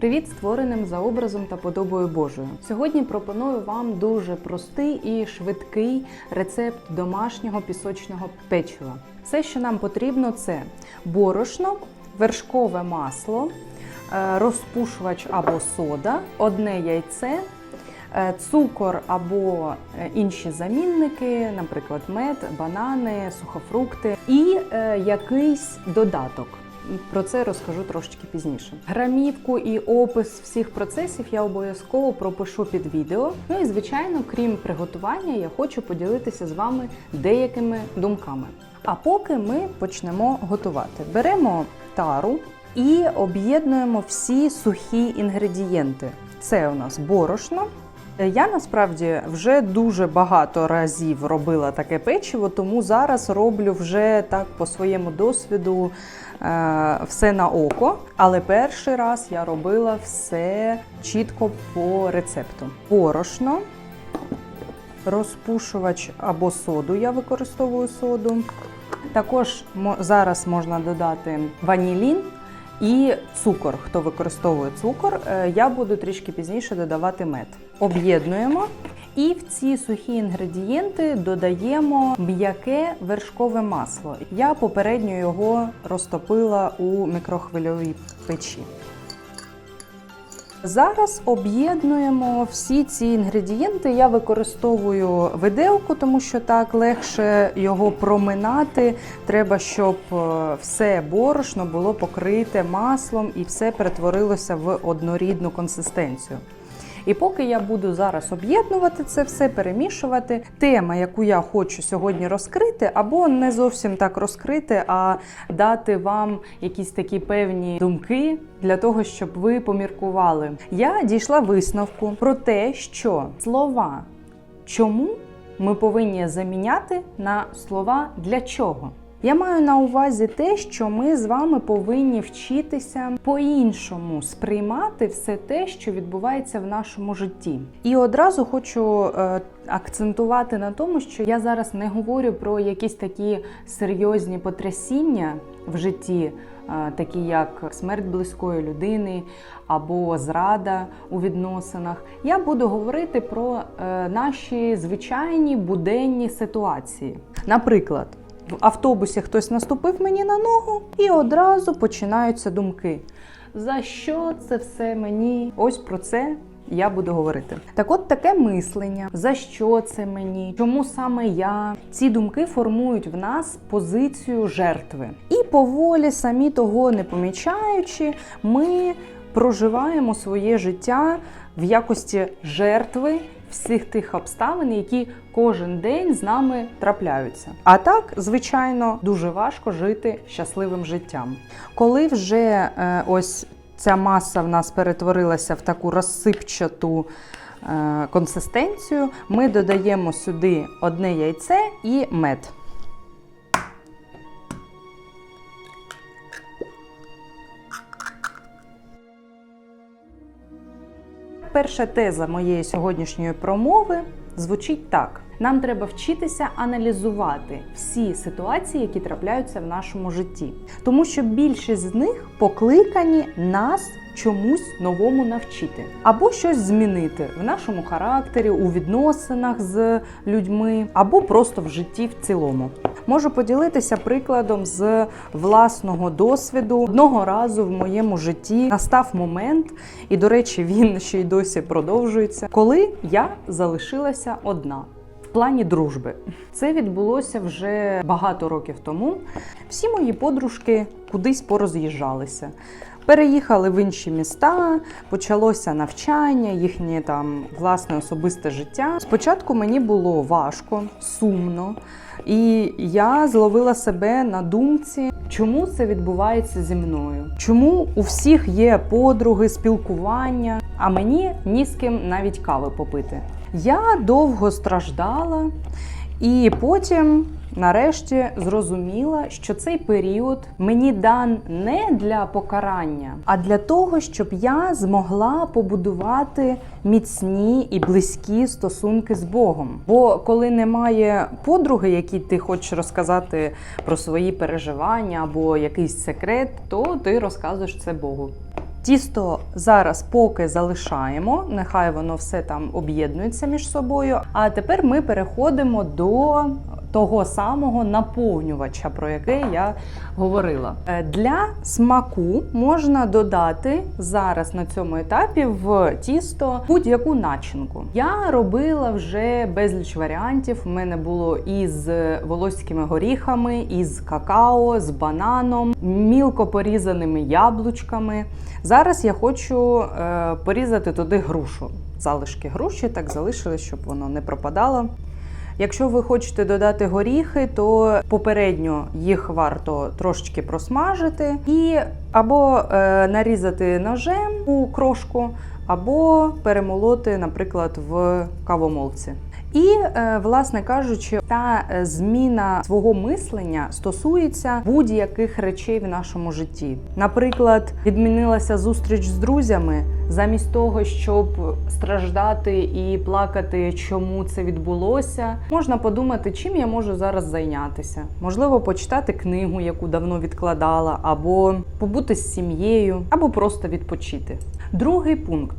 Привіт, створеним за образом та подобою Божою. Сьогодні пропоную вам дуже простий і швидкий рецепт домашнього пісочного печива. Все, що нам потрібно, це борошно, вершкове масло, е, розпушувач або сода, одне яйце. е, Цукор або е, інші замінники, наприклад, мед, банани, сухофрукти, і якийсь додаток. Про це розкажу трошечки пізніше. Грамівку і опис всіх процесів я обов'язково пропишу під відео. Ну і звичайно, крім приготування, я хочу поділитися з вами деякими думками. А поки ми почнемо готувати, беремо тару і об'єднуємо всі сухі інгредієнти. Це у нас борошно. Я насправді вже дуже багато разів робила таке печиво, тому зараз роблю вже так по своєму досвіду е, все на око. Але перший раз я робила все чітко по рецепту. Борошно, розпушувач або соду. Я використовую соду. Також зараз можна додати ванілін і цукор. Хто використовує цукор, е, я буду трішки пізніше додавати мед. Об'єднуємо. І в ці сухі інгредієнти додаємо м'яке вершкове масло. Я попередньо його розтопила у мікрохвильовій печі. Зараз об'єднуємо всі ці інгредієнти. Я використовую виделку, тому що так легше його проминати. Треба, щоб е, все борошно було покрите маслом і все перетворилося в однорідну консистенцію. І поки я буду зараз об'єднувати це все, перемішувати, тема, яку я хочу сьогодні розкрити, або не зовсім так розкрити, а дати вам якісь такі певні думки для того, щоб ви поміркували. Я дійшла висновку про те, що слова чому ми повинні заміняти на слова для чого. Я маю на увазі те, що ми з вами повинні вчитися по-іншому сприймати все те, що відбувається в нашому житті. І одразу хочу е, акцентувати на тому, що я зараз не говорю про якісь такі серйозні потрясіння в житті, е, такі як смерть близької людини або зрада у відносинах. Я буду говорити про е, наші звичайні буденні ситуації. Наприклад, в автобусі хтось наступив мені на ногу, і одразу починаються думки. За що це все мені? Ось про це. Я буду говорити. Так от таке мислення, за що це мені, чому саме я. Ці думки формують в нас позицію жертви. І поволі, самі того не помічаючи, ми проживаємо своє життя в якості жертви всіх тих обставин, які кожен день з нами трапляються. А так, звичайно, дуже важко жити щасливим життям. Коли вже е, ось ця маса в нас перетворилася в таку розсипчату е, консистенцію, ми додаємо сюди одне яйце і мед. Перша теза моєї сьогоднішньої промови звучить так: нам треба вчитися аналізувати всі ситуації, які трапляються в нашому житті, тому що більшість з них покликані нас чомусь новому навчити. Або щось змінити в нашому характері, у відносинах з людьми, або просто в житті в цілому. Можу поділитися прикладом з власного досвіду. Одного разу в моєму житті настав момент, і, до речі, він ще й досі продовжується, коли я залишилася одна. В плані дружби це відбулося вже багато років тому. Всі мої подружки кудись пороз'їжджалися. Переїхали в інші міста, почалося навчання, їхнє там власне особисте життя. Спочатку мені було важко, сумно, і я зловила себе на думці, чому це відбувається зі мною? Чому у всіх є подруги, спілкування, а мені ні з ким навіть кави попити? Я довго страждала, і потім, нарешті, зрозуміла, що цей період мені дан не для покарання, а для того, щоб я змогла побудувати міцні і близькі стосунки з Богом. Бо коли немає подруги, якій ти хочеш розказати про свої переживання або якийсь секрет, то ти розказуєш це Богу. Тісто зараз поки залишаємо, нехай воно все там об'єднується між собою. А тепер ми переходимо до того самого наповнювача, про який я говорила. Е, Для смаку можна додати зараз на цьому етапі в тісто будь-яку начинку. Я робила вже безліч варіантів. У мене було із волоськими горіхами, із какао, з бананом, мілко порізаними яблучками. Зараз я хочу е, порізати туди грушу. Залишки груші так залишили, щоб воно не пропадало. Якщо ви хочете додати горіхи, то попередньо їх варто трошечки просмажити і або е, нарізати ножем у крошку, або перемолоти, наприклад, в кавомолці. І, е, власне кажучи, та е, зміна свого мислення стосується будь-яких речей в нашому житті. Наприклад, відмінилася зустріч з друзями. Замість того, щоб страждати і плакати, чому це відбулося, можна подумати, чим я можу зараз зайнятися. Можливо, почитати книгу, яку давно відкладала, або побути з сім'єю, або просто відпочити. Другий пункт.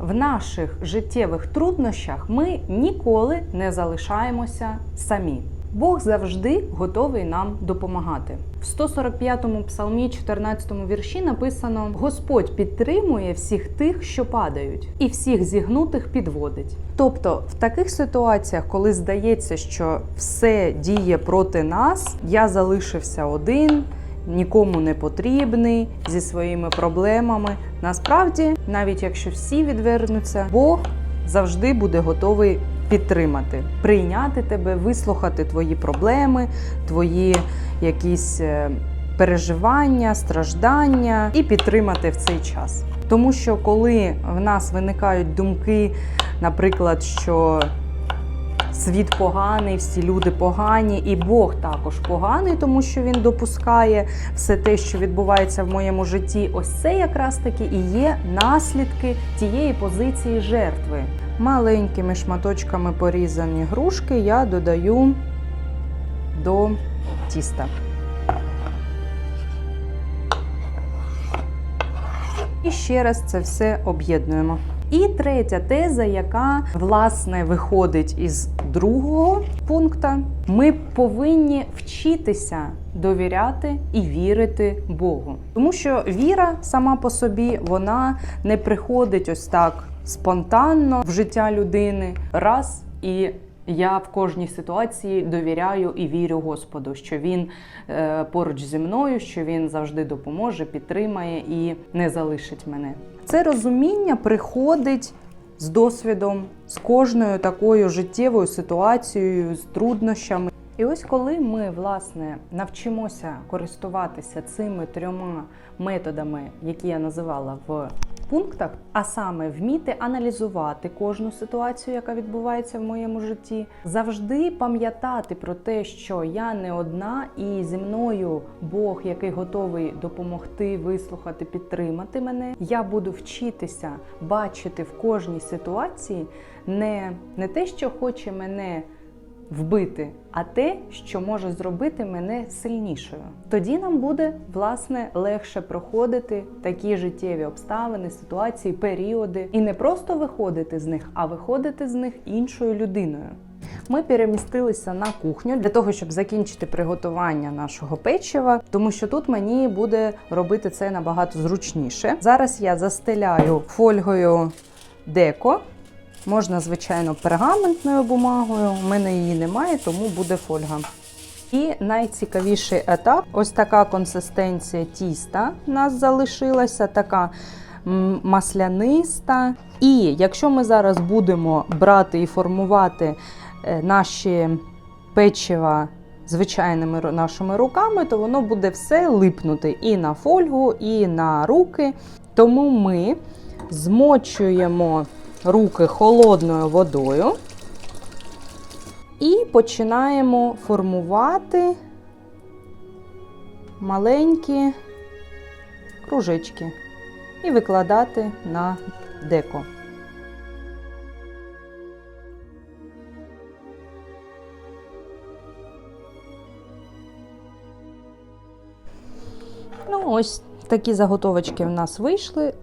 В наших життєвих труднощах ми ніколи не залишаємося самі. Бог завжди готовий нам допомагати. В 145-му псалмі, 14-му вірші написано: Господь підтримує всіх тих, що падають, і всіх зігнутих підводить. Тобто, в таких ситуаціях, коли здається, що все діє проти нас, я залишився один нікому не потрібний зі своїми проблемами. Насправді, навіть якщо всі відвернуться, Бог завжди буде готовий підтримати, прийняти тебе, вислухати твої проблеми, твої якісь е, переживання, страждання і підтримати в цей час. Тому що коли в нас виникають думки, наприклад, що світ поганий, всі люди погані, і Бог також поганий, тому що він допускає все те, що відбувається в моєму житті. Ось це якраз таки і є наслідки тієї позиції жертви. Маленькими шматочками порізані грушки я додаю до тіста. І ще раз це все об'єднуємо. І третя теза, яка власне виходить із другого пункта, ми повинні вчитися довіряти і вірити Богу, тому що віра сама по собі вона не приходить ось так спонтанно в життя людини раз і. Я в кожній ситуації довіряю і вірю Господу, що він е, поруч зі мною, що він завжди допоможе, підтримає і не залишить мене. Це розуміння приходить з досвідом, з кожною такою життєвою ситуацією, з труднощами. І ось коли ми власне навчимося користуватися цими трьома методами, які я називала в пунктах, а саме вміти аналізувати кожну ситуацію, яка відбувається в моєму житті, завжди пам'ятати про те, що я не одна, і зі мною Бог, який готовий допомогти, вислухати, підтримати мене. Я буду вчитися бачити в кожній ситуації не, не те, що хоче мене вбити, а те, що може зробити мене сильнішою. Тоді нам буде власне легше проходити такі життєві обставини, ситуації, періоди, і не просто виходити з них, а виходити з них іншою людиною. Ми перемістилися на кухню для того, щоб закінчити приготування нашого печива, тому що тут мені буде робити це набагато зручніше. Зараз я застеляю фольгою деко. Можна, звичайно, пергаментною бумагою. У мене її немає, тому буде фольга. І найцікавіший етап ось така консистенція тіста у нас залишилася, така масляниста. І якщо ми зараз будемо брати і формувати е, наші печива звичайними нашими руками, то воно буде все липнути і на фольгу, і на руки. Тому ми змочуємо руки холодною водою і починаємо формувати маленькі кружечки і викладати на деко. Ну, ось такі заготовочки в нас вийшли.